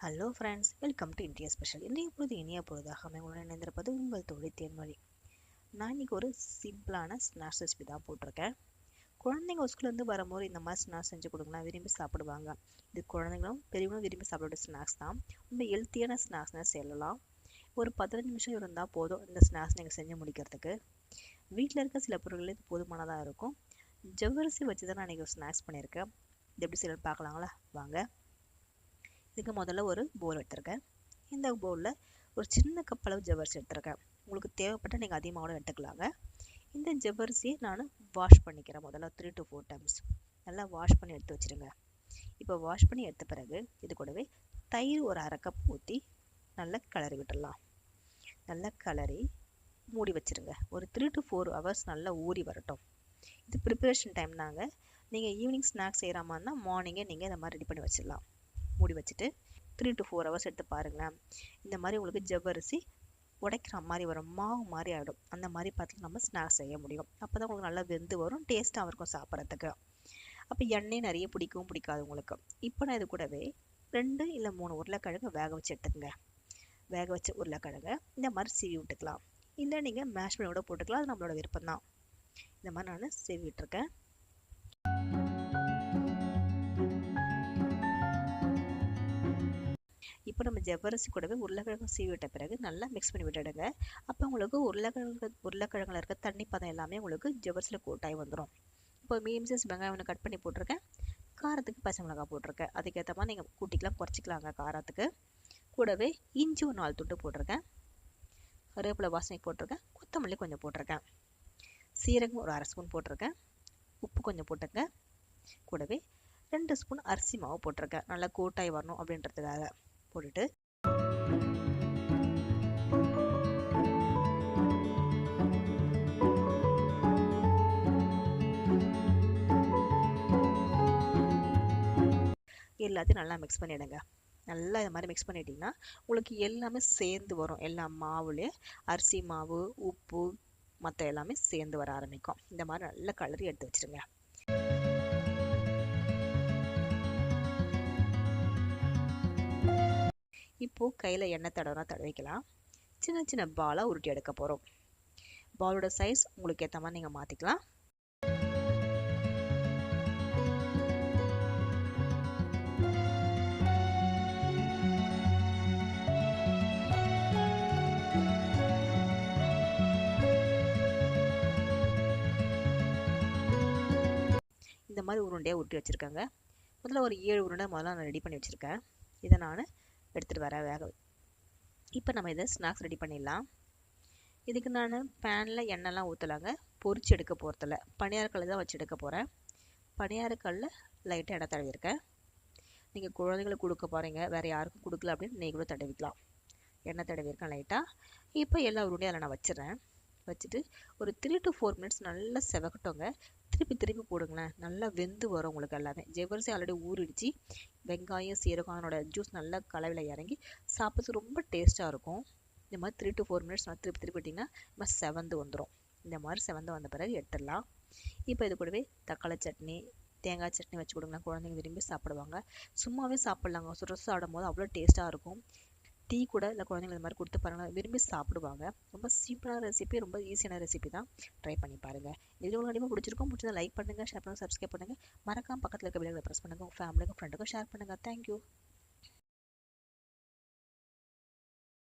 Hello friends welcome to India special இன்றைய பொழுது இனிய பொழுதாக உங்களுடன் இணைந்திருப்பது உங்கள் தொழில் தேன்மொழி. நான் இன்னைக்கு ஒரு சிம்பிளான ஸ்நாக்ஸ் ரெசிபி தான் போட்டிருக்கேன். குழந்தைங்க ஸ்கூல்லேருந்து வரும்போது இந்த மாதிரி ஸ்நாக்ஸ் செஞ்சு கொடுங்கன்னா விரும்பி சாப்பிடுவாங்க. இது குழந்தைங்களும் பெரியவங்களும் விரும்பி சாப்பிட ஸ்நாக்ஸ் தான். ரொம்ப ஹெல்த்தியான ஸ்நாக்ஸ்னால் சொல்லலாம். ஒரு பதினஞ்சு நிமிஷம் இருந்தால் போதும் இந்த ஸ்நாக்ஸ் நீங்கள் செஞ்சு முடிக்கிறதுக்கு. வீட்டில் இருக்க சில பொருட்கள் இது போதுமானதாக இருக்கும். ஜவ்வரிசி வச்சு தான் நான் இன்றைக்கி ஸ்நாக்ஸ் பண்ணியிருக்கேன். இது எப்படி செய்யணும்னு பார்க்கலாங்களா? வாங்க. இதுக்கு முதல்ல ஒரு பவுல் எடுத்திருக்கேன். இந்த பவுலில் ஒரு சின்ன கப் அளவு ஜவ்வரிசி எடுத்திருக்கேன். உங்களுக்கு தேவைப்பட்டால் நீங்கள் அதிகமாக கூட எடுத்துக்கலாங்க. இந்த ஜவ்வரிசியை நான் வாஷ் பண்ணிக்கிறேன் முதல்ல த்ரீ டு ஃபோர் டைம்ஸ் நல்லா வாஷ் பண்ணி எடுத்து வச்சுருங்க. இப்போ வாஷ் பண்ணி எடுத்த பிறகு இது கூடவே தயிர் ஒரு அரை கப் ஊற்றி நல்லா கிளறி விட்டுடலாம். நல்லா கிளறி மூடி வச்சுருங்க. ஒரு த்ரீ டு ஃபோர் ஹவர்ஸ் நல்லா ஊறி வரட்டும். இது ப்ரிப்பரேஷன் டைம் தாங்க. நீங்கள் ஈவினிங் ஸ்நாக்ஸ் செய்கிற மாதிரினா மார்னிங்கே நீங்கள் இந்த மாதிரி ரெடி பண்ணி வச்சிடலாம். மூடி வச்சுட்டு த்ரீ டு ஃபோர் ஹவர்ஸ் எடுத்து பாருங்களேன். இந்த மாதிரி உங்களுக்கு ஜவ்வரிசி உடைக்கிற மாதிரி வரும். மாவு மாதிரி ஆகிடும் அந்த மாதிரி பார்த்து நம்ம ஸ்நாக்ஸ் செய்ய முடியும். அப்போ தான் உங்களுக்கு நல்லா வெந்து வரும். டேஸ்ட்டாகவும் இருக்கும் சாப்பிட்றதுக்கு. அப்போ எண்ணெய் நிறைய பிடிக்கவும் பிடிக்காது உங்களுக்கு. இப்போ நான் இது கூடவே ரெண்டு இல்லை மூணு உருளைக்கிழங்கு வேக வச்சு எடுத்துக்கங்க. வேக வச்ச உருளைக்கிழங்கு இந்த மாதிரி சீவி விட்டுக்கலாம். இல்லை நீங்கள் மேஷ் பண்ணி கூட போட்டுக்கலாம். அது நம்மளோட விருப்பம் தான் இந்த மாதிரி நான் சீவி விட்டுருக்கேன் இப்போ நம்ம ஜவ்வரிசி கூடவே உருளைக்கிழங்கு சீவி விட்ட பிறகு நல்லா மிக்ஸ் பண்ணி விட்டுடுங்க. அப்போ உங்களுக்கு உருளைக்கிழங்கு உருளைக்கிழங்குல இருக்க தண்ணி பதம் எல்லாமே உங்களுக்கு ஜவ்வரிசியில் கூட்டாகி வந்துடும் இப்போ மீடியம் சைஸ் வெங்காயம் ஒன்று கட் பண்ணி போட்டிருக்கேன். காரத்துக்கு பச்சை மிளகாய் போட்டிருக்கேன். அதுக்கேற்ற மாதிரி நீங்கள் கூட்டிக்கலாம் குறைச்சிக்கலாங்க காரத்துக்கு. கூடவே இஞ்சி ஒரு நாலு துண்டு போட்டிருக்கேன். கருவேப்பிலை வாசனை போட்டிருக்கேன். கொத்தமல்லி கொஞ்சம் போட்டிருக்கேன். சீரகம் ஒரு அரை ஸ்பூன் போட்டிருக்கேன். உப்பு கொஞ்சம் போட்டுங்க கூடவே ரெண்டு ஸ்பூன் அரிசி மாவு போட்டிருக்கேன். நல்லா கூட்டாய் வரணும் அப்படின்றதுக்காக. போட்டுட்டு எல்லாத்தையும் நல்லா மிக்ஸ் பண்ணிவிடுங்க நல்லா இது மாதிரி மிக்ஸ் பண்ணிட்டீங்கன்னா உங்களுக்கு எல்லாமே சேர்ந்து வரும். எல்லா மாவுலேயே அரிசி மாவு உப்பு மற்ற எல்லாமே சேர்ந்து வர ஆரம்பிக்கும். இந்த மாதிரி நல்லா கலரி எடுத்து வச்சுருங்க. இப்போது கையில் எண்ணெய் தடவைனா தடவிக்கலாம். சின்ன சின்ன பாலாக உருட்டி எடுக்க போகிறோம் பாலோட சைஸ் உங்களுக்கு ஏற்ற மாதிரி நீங்கள் மாற்றிக்கலாம் இந்த மாதிரி உருண்டையாக உருட்டி வச்சுருக்காங்க. முதல்ல ஒரு ஏழு உருண்டை முதல்ல நான் ரெடி பண்ணி வச்சுருக்கேன். இதை நான் எடுத்துகிட்டு வர வேக இப்போ நம்ம இதை ஸ்நாக்ஸ் ரெடி பண்ணிடலாம். இதுக்கு நான் பேனில் எண்ணெய்லாம் ஊற்றலாங்க பொறிச்சு எடுக்க போகிறதில்ல பனியாரக்கல்ல தான் வச்சு எடுக்க போகிறேன் பனியாரக்கல்ல லைட்டாக இடம் தடவிருக்கேன் நீங்கள் குழந்தைங்களுக்கு கொடுக்க போகிறீங்க வேறு யாருக்கும் கொடுக்கல அப்படின்னு நீங்கள் கூட தடவிக்கலாம். எண்ணெய் தடவிருக்கேன் லைட்டாக இப்போ எல்லா உருண்டையும் அதில் நான் வச்சிடுறேன். வச்சுட்டு ஒரு த்ரீ டு ஃபோர் மினிட்ஸ் நல்லா செவக்கட்டோங்க. திருப்பி திருப்பி போடுங்களேன். நல்லா வெந்து வரும் உங்களுக்கு எல்லாமே. ஜெவரிசி ஆல்ரெடி ஊறிடுச்சு. வெங்காயம் சீரகனோட ஜூஸ் நல்லா கலவையில் இறங்கி சாப்பிட்றதுக்கு ரொம்ப டேஸ்ட்டாக இருக்கும். இந்த மாதிரி த்ரீ டு ஃபோர் மினிட்ஸ் நான் திருப்பி திருப்பி விட்டிங்கன்னா நம்ம செவந்து வந்துடும் இந்த மாதிரி செவந்து வந்த பிறகு எடுத்துடலாம். இப்போ இது கூடவே தக்காளி சட்னி தேங்காய் சட்னி வச்சு கொடுங்க குழந்தைங்க விரும்பி சாப்பிடுவாங்க. சும்மாவே சாப்பிட்லாங்க. சுட சாப்பிடும் போது அவ்வளோ டேஸ்ட்டாக இருக்கும். டீ கூட இல்லை குழந்தைங்க இந்த மாதிரி கொடுத்து பாருங்கள் விரும்பி சாப்பிடுவாங்க. ரொம்ப சீப்பான ரெசிபி ரொம்ப ஈஸியான ரெசிபி தான். ட்ரை பண்ணி பாருங்கள் இது உங்களுக்கு கண்டிப்பாக பிடிச்சிருக்கும். பிடிச்சதை லைக் பண்ணுங்கள் ஷேர் பண்ணுங்கள் சப்ஸ்கிரைப் பண்ணுங்கள் மறக்காம பக்கத்தில் இருக்க வீடியோவில் ப்ரெஸ் பண்ணுங்கள் உங்கள் ஃபேமிலிக்கும் ஃப்ரெண்டுக்கும் ஷேர் பண்ணுங்கள் தேங்க்யூ